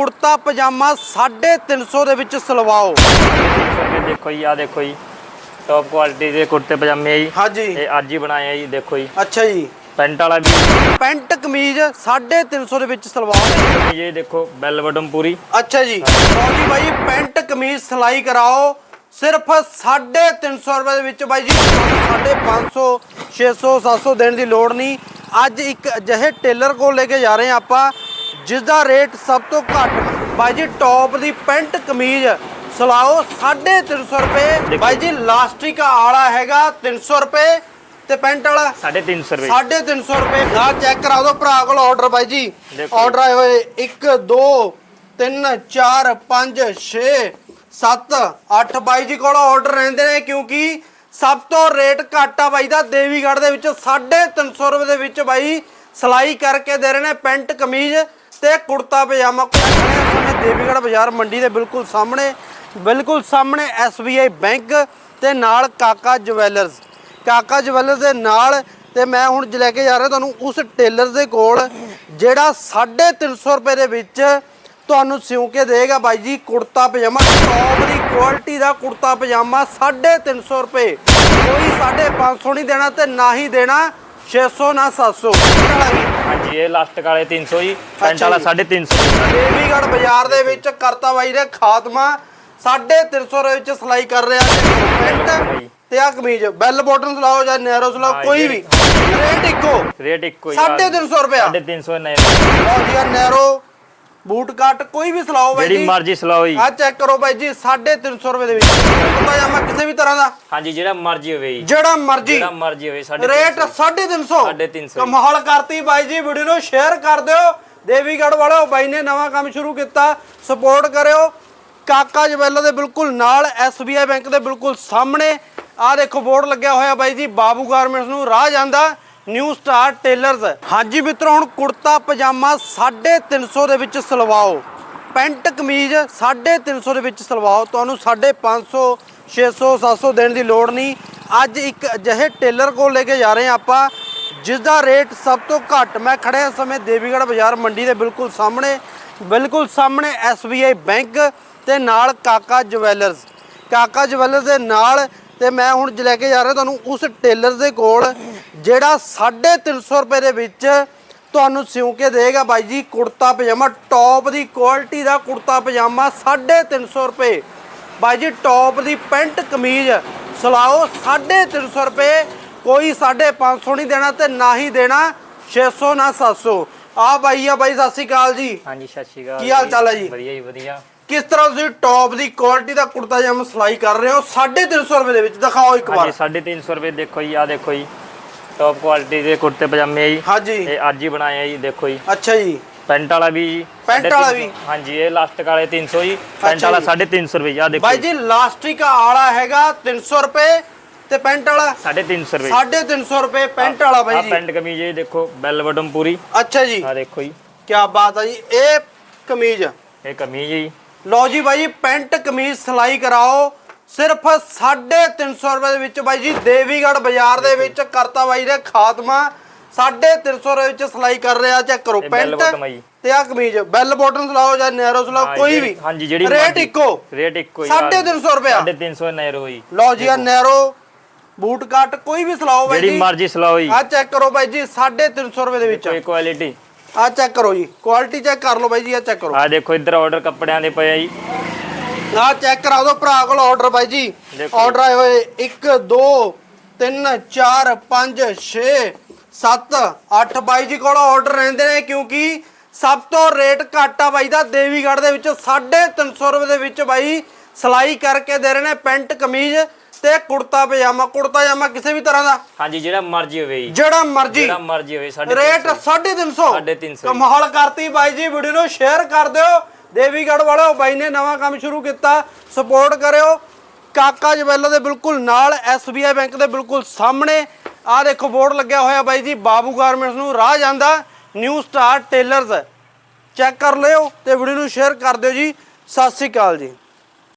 ਕੁੜਤਾ ਪਜਾਮਾ 350 ਦੇ ਵਿੱਚ ਸਲਵਾਓ। ਦੇਖੋ ਜੀ ਆ ਦੇਖੋ ਜੀ ਟੌਪ ਕੁਆਲਿਟੀ ਦੇ ਕੁੜਤੇ ਪਜਾਮੇ ਆ ਜੀ। ਹਾਂਜੀ। ਇਹ ਅੱਜ ਹੀ ਬਣਾਏ ਆ ਜੀ ਦੇਖੋ ਜੀ। ਅੱਛਾ ਜੀ। ਪੈਂਟ ਵਾਲਾ ਵੀ। ਪੈਂਟ ਕਮੀਜ਼ 350 ਦੇ ਵਿੱਚ ਸਲਵਾਓ। ਇਹ ਦੇਖੋ ਬੈਲ ਬਟਨ ਪੂਰੀ। ਅੱਛਾ ਜੀ। ਲਓ ਜੀ ਬਾਈ ਪੈਂਟ ਕਮੀਜ਼ ਸਿਲਾਈ ਕਰਾਓ। ਸਿਰਫ 350 ਰੁਪਏ ਦੇ ਵਿੱਚ ਬਾਈ ਜੀ 550 600 700 ਦੇਣ ਦੀ ਲੋੜ ਨਹੀਂ। ਅੱਜ ਇੱਕ ਅਜਿਹੇ ਟੇਲਰ ਕੋਲ ਲੈ ਕੇ ਜਾ ਰਹੇ ਹਾਂ ਆਪਾਂ। ਜਿਸ ਦਾ ਰੇਟ ਸਭ ਤੋਂ ਘੱਟ। ਬਾਈ ਜੀ ਟੌਪ ਦੀ ਪੈਂਟ ਕਮੀਜ਼ ਸਿਲਾਓ 350 ਰੁਪਏ। ਬਾਈ ਜੀ ਲਾਸਟਿਕ ਆਲਾ ਹੈਗਾ 300 ਰੁਪਏ ਤੇ ਪੈਂਟ ਵਾਲਾ। 350 ਰੁਪਏ। 350 ਰੁਪਏ। ਦਾ ਚੈੱਕ ਕਰਾ ਦਿਓ ਭਰਾ ਕੋਲ ਆਰਡਰ ਬਾਈ ਜੀ। ਆਰਡਰ ਆਏ ਹੋਏ 1 2 3 4 5 6 7 8 ਬਾਈ ਜੀ ਕੋਲ ਆਰਡਰ ਰਹਿੰਦੇ ਨੇ ਕਿਉਂਕਿ ਸਭ ਤੋਂ ਰੇਟ ਘੱਟ ਆ ਬਾਈ ਦਾ। ਦੇਵੀਗੜ੍ਹ ਦੇ ਵਿੱਚ 350 ਰੁਪਏ ਦੇ ਵਿੱਚ ਬਾਈ ਸਿਲਾਈ ਕਰਕੇ ਦੇ ਰਹੇ ਨੇ ਪੈਂਟ ਕਮੀਜ਼। ਤੇ ਕੁੜਤਾ ਪਜਾਮਾ ਕੋਲ ਖੜੇ ਦੇਵੀਗੜ੍ਹ ਬਾਜ਼ਾਰ ਮੰਡੀ ਦੇ ਬਿਲਕੁਲ ਸਾਹਮਣੇ ਬਿਲਕੁਲ ਸਾਹਮਣੇ SBI ਬੈਂਕ ਤੇ ਨਾਲ ਕਾਕਾ ਜਵੈਲਰਸ। ਕਾਕਾ ਜਵੈਲਰਸ ਦੇ ਨਾਲ ਤੇ ਮੈਂ ਹੁਣ ਲੈ ਕੇ ਜਾ ਰਿਹਾ ਤੁਹਾਨੂੰ ਉਸ ਟੇਲਰ ਦੇ ਕੋਲ, ਜਿਹੜਾ 350 ਰੁਪਏ ਦੇ ਵਿੱਚ ਤੁਹਾਨੂੰ ਸਿਉਂ ਕੇ ਦੇਗਾ ਬਾਈ ਜੀ ਕੁੜਤਾ ਪਜਾਮਾ ਟੌਪ ਦੀ ਕੁਆਲਿਟੀ ਦਾ ਕੁੜਤਾ ਪਜਾਮਾ 350 ਰੁਪਏ। ਕੋਈ 550 ਨਹੀਂ ਦੇਣਾ ਤੇ ਨਾ ਹੀ ਦੇਣਾ 600 ਨਾ 700 ਹਾਂਜੀ ਇਹ ਲਾਸਟਿਕ ਵਾਲੇ 300 ਜੀ ਪੈਂਟ ਵਾਲਾ ਜੀ। 350 ਦੇਵੀਗੜ੍ਹ ਬਾਜ਼ਾਰ ਦੇ ਵਿੱਚ ਕਰਤਾ ਬਾਈ ਨੇ ਖਾਤਮਾ 350 ਰੁਪਏ ਵਿੱਚ ਸਿਲਾਈ ਕਰ ਰਿਹਾ ਪੈਂਟ ਤੇ ਆ ਕਮੀਜ਼ ਬੈਲ ਬਟਨ ਸਲਾਓ ਜਾਂ ਨੈਰੋ ਸਲਾਓ ਕੋਈ ਵੀ। ਰੇਟ ਇੱਕੋ। ਰੇਟ ਇੱਕੋ ਹੀ 350 ਰੁਪਏ 350 ਨਹੀਂ ਲਓ ਜੀ ਨੈਰੋ ਬੂਟ ਕੱਟ ਕੋਈ ਵੀ ਸਲਾਓ ਬਾਈ ਜਿਹੜੀ ਜੀ। ਮਰਜ਼ੀ ਸਲਾਓ ਜੀ। ਆ ਚੈੱਕ ਕਰੋ ਬਾਈ ਜੀ 350 ਰੁਪਏ ਦੇ ਵਿੱਚ। ਕੁੜਤਾ ਪਜਾਮਾ ਕਿਸੇ ਵੀ ਤਰ੍ਹਾਂ ਦਾ? ਹਾਂਜੀ ਜਿਹੜਾ ਮਰਜ਼ੀ ਹੋਵੇ ਜੀ। ਜਿਹੜਾ ਮਰਜ਼ੀ। ਜਿਹੜਾ ਮਰਜ਼ੀ ਹੋਵੇ ਸਾਡੇ ਰੇਟ 350 350 ਕਮਾਲ ਕਰਤੀ ਬਾਈ ਜੀ ਵੀਡੀਓ ਨੂੰ ਸ਼ੇਅਰ ਕਰ ਦਿਓ। ਦੇਵੀਗੜ੍ਹ ਵਾਲਿਓ ਬਾਈ ਨੇ ਨਵਾਂ ਕੰਮ ਸ਼ੁਰੂ ਕੀਤਾ। ਸਪੋਰਟ ਕਰਿਓ। ਕਾਕਾ ਜਵੈਲਰ ਦੇ ਬਿਲਕੁਲ ਨਾਲ SBI ਬੈਂਕ ਦੇ ਬਿਲਕੁਲ ਸਾਹਮਣੇ। ਆਹ ਦੇਖੋ ਬੋਰਡ ਲੱਗਿਆ ਹੋਇਆ ਬਾਈ ਜੀ ਬਾਬੂ ਗਾਰਮੈਂਟਸ ਨੂੰ ਰਾਹ ਜਾਂਦਾ। ਨਿਊ ਸਟਾਰ ਟੇਲਰਸ ਹਾਂਜੀ ਮਿੱਤਰੋ, ਹੁਣ ਕੁੜਤਾ, ਪਜਾਮਾ 350 ਦੇ ਵਿੱਚ ਸਲਵਾਓ। ਪੈਂਟ, ਕਮੀਜ਼ 350 ਦੇ ਵਿੱਚ ਸਲਵਾਓ। ਤੁਹਾਨੂੰ 550 600 700 ਦੇਣ ਦੀ ਲੋੜ ਨਹੀਂ। ਅੱਜ ਇੱਕ ਅਜਿਹੇ ਟੇਲਰ ਕੋਲ ਲੈ ਕੇ ਜਾ ਰਹੇ ਹਾਂ ਆਪਾਂ ਜਿਸ ਦਾ ਰੇਟ ਸਭ ਤੋਂ ਘੱਟ ਮੈਂ ਖੜਿਆ ਇਸ ਸਮੇਂ ਦੇਵੀਗੜ੍ਹ ਬਾਜ਼ਾਰ ਮੰਡੀ ਦੇ ਬਿਲਕੁਲ ਸਾਹਮਣੇ ਬਿਲਕੁਲ ਸਾਹਮਣੇ SBI ਬੈਂਕ ਤੇ ਨਾਲ ਕਾਕਾ ਜਵੈਲਰਸ ਕਾਕਾ ਜਵੈਲਰਸ ਦੇ ਨਾਲ ਤੇ ਮੈਂ ਹੁਣ ਲੈ ਕੇ ਜਾ ਰਿਹਾ ਤੁਹਾਨੂੰ ਉਸ ਟੇਲਰ ਦੇ ਕੋਲ ਜਿਹੜਾ 350 ਰੁਪਏ ਦੇ ਵਿੱਚ ਤੁਹਾਨੂੰ ਸਿਉਂ ਕੇ ਦੇਗਾ ਬਾਈ ਜੀ ਕੁੜਤਾ ਪਜਾਮਾ। ਟੌਪ ਦੀ ਕੁਆਲਿਟੀ ਦਾ ਕੁੜਤਾ ਪਜਾਮਾ 350 ਰੁਪਏ। ਬਾਈ ਜੀ ਟੌਪ ਦੀ ਪੈਂਟ ਕਮੀਜ਼ ਸਿਲਾਓ 350 ਰੁਪਏ। ਕੋਈ 550 ਨਹੀਂ ਦੇਣਾ ਤੇ ਨਾ ਹੀ ਦੇਣਾ 600 ਨਾ 700 ਆ ਬਾਈ ਆ ਬਾਈ ਸਤਿ ਸ਼੍ਰੀ ਅਕਾਲ ਜੀ। ਹਾਂਜੀ ਸਤਿ ਸ਼੍ਰੀ ਅਕਾਲ ਕੀ ਹਾਲ ਚਾਲ ਹੈ ਜੀ? ਵਧੀਆ ਜੀ ਵਧੀਆ। ਕਿਸ ਤਰ੍ਹਾਂ ਤੁਸੀਂ ਟੌਪ ਦੀ ਕੁਆਲਿਟੀ ਦਾ ਕੁੜਤਾ ਪਜਾਮਾ ਸਿਲਾਈ ਕਰ ਰਹੇ ਹੋ? 350 ਰੁਪਏ ਦੇ ਵਿੱਚ ਦਿਖਾਓ ਇੱਕ ਵਾਰ। ਹਾਂਜੀ 350 ਰੁਪਏ ਦੇਖੋ ਜੀ ਆ ਦੇਖੋ ਜੀ। ਟੌਪ ਕੁਆਲਿਟੀ ਦੇ ਕੁੜਤੇ ਪਜਾਮੇ ਆ ਜੀ। ਹਾਂਜੀ। ਇਹ ਅੱਜ ਹੀ ਬਣਾਏ ਆ ਜੀ ਦੇਖੋ ਜੀ। ਅੱਛਾ ਜੀ। ਪੈਂਟ ਵਾਲਾ ਵੀ ਜੀ। ਪੈਂਟ 350 ਵਾਲਾ ਵੀ? ਹਾਂਜੀ ਇਹ ਲਾਸਟਿਕ ਵਾਲੇ 300 ਜੀ। ਪੈਂਟ ਵਾਲਾ ਜੀ। 350 ਰੁਪਏ ਆ ਦੇਖੋ ਬਾਈ ਜੀ। ਲਾਸਟਿਕ ਆਲਾ ਹੈਗਾ 300 ਰੁਪਏ ਤੇ ਪੈਂਟ ਵਾਲਾ? 350 ਰੁਪਏ 350 ਰੁਪਏ ਪੈਂਟ ਵਾਲਾ ਬਾਈ ਜੀ। ਪੈਂਟ ਕਮੀਜ਼ ਇਹ ਦੇਖੋ ਬੈਲ ਬਟਨ ਪੂਰੀ। ਅੱਛਾ ਜੀ। ਆ ਦੇਖੋ ਜੀ। ਕੀ ਬਾਤ ਹੈ ਜੀ ਇਹ ਕਮੀਜ਼। ਇਹ ਕਮੀਜ਼ ਜੀ। ਲਓ ਜੀ ਬਾਈ ਜੀ ਪੈਂਟ ਕਮੀਜ਼ ਸਿਲਾਈ ਕਰਾਓ। ਸਿਰਫ 350 ਰੁਪਏ ਦੇ ਵਿੱਚ ਬਾਈ ਜੀ ਦੇਵੀਗੜ੍ਹ ਬਾਜ਼ਾਰ ਦੇ ਵਿੱਚ ਕਰਤਾ ਬਾਈ ਨੇ ਖਾਤਮਾ। 350 ਰੁਪਏ ਵਿੱਚ ਸਿਲਾਈ ਕਰ ਰਿਹਾ ਚੈੱਕ ਕਰੋ। ਪੈਂਟ। ਤੇ ਆ ਕਮੀਜ਼ ਬੈਲ ਬਟਨ ਸਲਾਓ ਜਾਂ ਨੈਰੋ ਸਲਾਓ ਹਾਂ, ਕੋਈ ਜਿਹੜੀ- ਵੀ। ਹਾਂਜੀ ਜਿਹੜੀ ਰੇਟ। ਇੱਕੋ। ਰੇਟ ਇੱਕੋ ਹੀ 350 ਰੁਪਏ 350 ਨੈਰੋ ਜੀ ਲਓ ਜੀ ਆ ਨੈਰੋ ਬੂਟ ਕੱਟ ਕੋਈ ਵੀ ਸਲਾਓ ਬਾਈ ਜਿਹੜੀ ਜੀ। ਮਰਜ਼ੀ ਸਲਾਓ ਜੀ। ਆ ਚੈੱਕ ਕਰੋ ਬਾਈ ਜੀ 350 ਰੁਪਏ ਦੇ ਵਿੱਚ। ਕੋਈ ਕੁਆਲਿਟੀ ਆ ਚੈੱਕ ਕਰੋ ਜੀ। ਕੁਆਲਿਟੀ ਚੈੱਕ ਕਰ ਲਓ ਬਾਈ ਜੀ ਆ ਚੈੱਕ ਕਰੋ। ਆ ਦੇਖੋ ਇੱਧਰ ਆਰਡਰ ਕੱਪੜਿਆਂ ਦੇ ਪਏ ਆ ਜੀ। ਆ ਚੈੱਕ ਕਰਾ ਦਿਓ ਭਰਾ ਕੋਲ ਆਰਡਰ ਬਾਈ ਜੀ। ਆਰਡਰ ਆਏ ਹੋਏ 1 2 3 4 5 6 7 8 ਬਾਈ ਜੀ ਕੋਲ ਆਰਡਰ ਰਹਿੰਦੇ ਨੇ ਕਿਉਂਕਿ ਸਭ ਤੋਂ ਰੇਟ ਘੱਟ ਆ ਬਾਈ ਦਾ ਦੇਵੀਗੜ੍ਹ ਦੇ ਵਿੱਚ 350 ਰੁਪਏ ਦੇ ਵਿੱਚ ਬਾਈ ਸਿਲਾਈ ਕਰਕੇ ਦੇ ਰਹੇ ਨੇ ਪੈਂਟ ਕਮੀਜ਼ ਤੇ ਕੁੜਤਾ ਪਜਾਮਾ। ਕੁੜਤਾ ਪਜਾਮਾ ਕਿਸੇ ਵੀ ਤਰ੍ਹਾਂ ਦਾ। ਹਾਂਜੀ ਜਿਹੜਾ ਮਰਜ਼ੀ ਹੋਵੇ ਜੀ। ਜਿਹੜਾ ਮਰਜ਼ੀ। ਜਿਹੜਾ ਮਰਜ਼ੀ ਹੋਵੇ ਸਾਡੇ ਰੇਟ 350 350 ਕਮਾਲ ਕਰਤੀ ਬਾਈ ਜੀ ਵੀਡੀਓ ਨੂੰ ਸ਼ੇਅਰ ਕਰ ਦਿਓ। ਦੇਵੀਗੜ੍ਹ ਵਾਲਿਓ, ਬਾਈ ਨੇ ਨਵਾਂ ਕੰਮ ਸ਼ੁਰੂ ਕੀਤਾ। ਸਪੋਰਟ ਕਰਿਓ। ਕਾਕਾ ਜਵੈਲਰ ਦੇ ਬਿਲਕੁਲ ਨਾਲ SBI ਬੈਂਕ ਦੇ ਬਿਲਕੁਲ ਸਾਹਮਣੇ। ਆਹ ਦੇਖੋ, ਬੋਰਡ ਲੱਗਿਆ ਹੋਇਆ ਬਾਈ ਜੀ, ਬਾਬੂ ਗਾਰਮੈਂਟਸ ਨੂੰ ਰਾਹ ਜਾਂਦਾ। ਨਿਊ ਸਟਾਰ ਟੇਲਰਸ ਚੈੱਕ ਕਰ ਲਿਓ ਤੇ ਵੀਡੀਓ ਨੂੰ ਸ਼ੇਅਰ ਕਰ ਦਿਓ ਜੀ। ਸਤਿ ਸ੍ਰੀ ਅਕਾਲ ਜੀ।